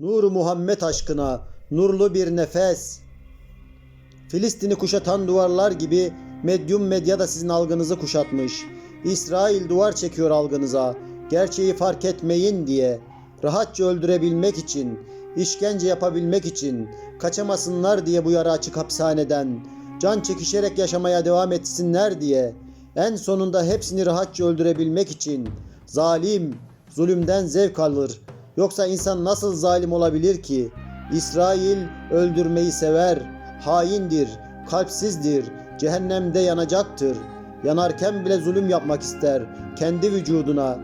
Nuru Muhammed aşkına, nurlu bir nefes. Filistin'i kuşatan duvarlar gibi medyum medya da sizin algınızı kuşatmış. İsrail duvar çekiyor algınıza. Gerçeği fark etmeyin diye. Rahatça öldürebilmek için, işkence yapabilmek için, kaçamasınlar diye bu yarı açık hapishaneden, can çekişerek yaşamaya devam etsinler diye, en sonunda hepsini rahatça öldürebilmek için, zalim, zulümden zevk alır. Yoksa insan nasıl zalim olabilir ki? İsrail öldürmeyi sever, haindir, kalpsizdir, cehennemde yanacaktır. Yanarken bile zulüm yapmak ister kendi vücuduna.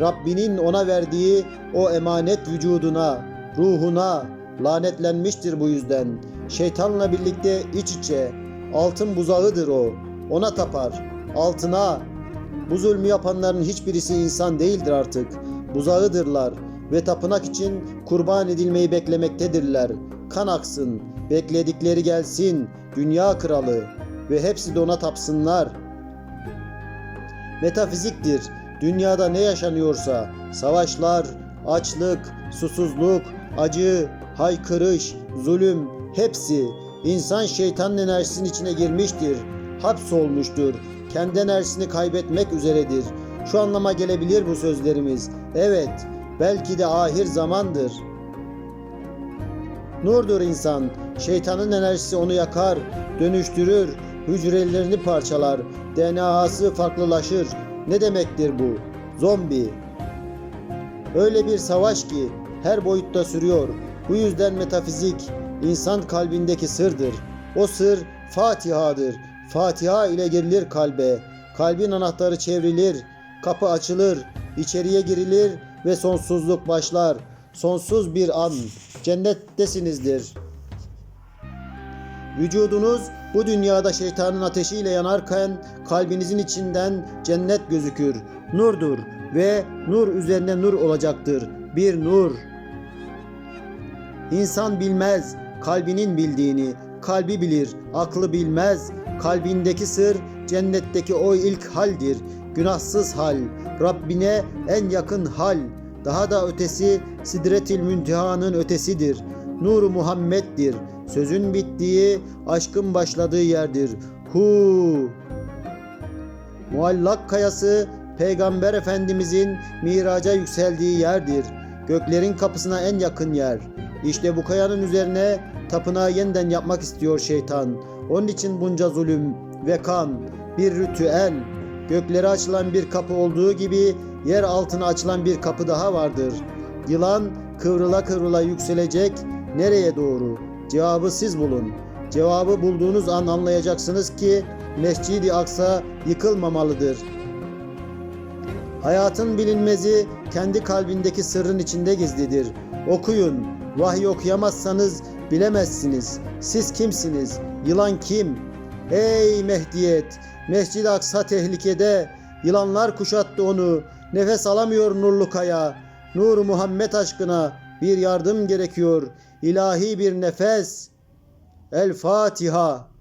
Rabbinin ona verdiği o emanet vücuduna, ruhuna lanetlenmiştir bu yüzden. Şeytanla birlikte iç içe, altın buzağıdır o. Ona tapar, altına. Bu zulmü yapanların hiçbirisi insan değildir artık. Buzağıdırlar ve tapınak için kurban edilmeyi beklemektedirler. Kan aksın, bekledikleri gelsin, dünya kralı ve hepsi de ona tapsınlar. Metafiziktir. Dünyada ne yaşanıyorsa, savaşlar, açlık, susuzluk, acı, haykırış, zulüm hepsi insan şeytanın enerjisinin içine girmiştir. Hapsolmuştur. Kendi enerjisini kaybetmek üzeredir. Şu anlama gelebilir bu sözlerimiz. Evet, belki de ahir zamandır. Nurdur insan. Şeytanın enerjisi onu yakar, dönüştürür, hücrelerini parçalar, DNA'sı farklılaşır. Ne demektir bu? Zombi. Öyle bir savaş ki her boyutta sürüyor. Bu yüzden metafizik insan kalbindeki sırdır. O sır Fatiha'dır. Fatiha ile girilir kalbe. Kalbin anahtarı çevrilir, kapı açılır, içeriye girilir ve sonsuzluk başlar. Sonsuz bir an. Cennettesinizdir. Vücudunuz bu dünyada şeytanın ateşiyle yanarken kalbinizin içinden cennet gözükür. Nurdur ve nur üzerine nur olacaktır. Bir nur. İnsan bilmez kalbinin bildiğini. Kalbi bilir, aklı bilmez. Kalbindeki sır cennetteki o ilk haldir. Günahsız hal, Rabbine en yakın hal. Daha da ötesi Sidretil Münteha'nın ötesidir. Nuru Muhammed'dir. Sözün bittiği, aşkın başladığı yerdir. Hu. Muallak kayası Peygamber Efendimizin miraca yükseldiği yerdir. Göklerin kapısına en yakın yer. İşte bu kayanın üzerine tapınağı yeniden yapmak istiyor şeytan. Onun için bunca zulüm ve kan, bir ritüel, göklere açılan bir kapı olduğu gibi yer altına açılan bir kapı daha vardır. Yılan kıvrıla kıvrıla yükselecek nereye doğru? Cevabı siz bulun. Cevabı bulduğunuz an anlayacaksınız ki Mescid-i Aksa yıkılmamalıdır. Hayatın bilinmezi kendi kalbindeki sırrın içinde gizlidir. Okuyun. Vahiy okuyamazsanız bilemezsiniz. Siz kimsiniz? Yılan kim? Ey Mehdiyet! Mescid-i Aksa tehlikede. Yılanlar kuşattı onu. Nefes alamıyor nurlu kaya. Nur Muhammed aşkına bir yardım gerekiyor. İlahi bir nefes. El Fatiha.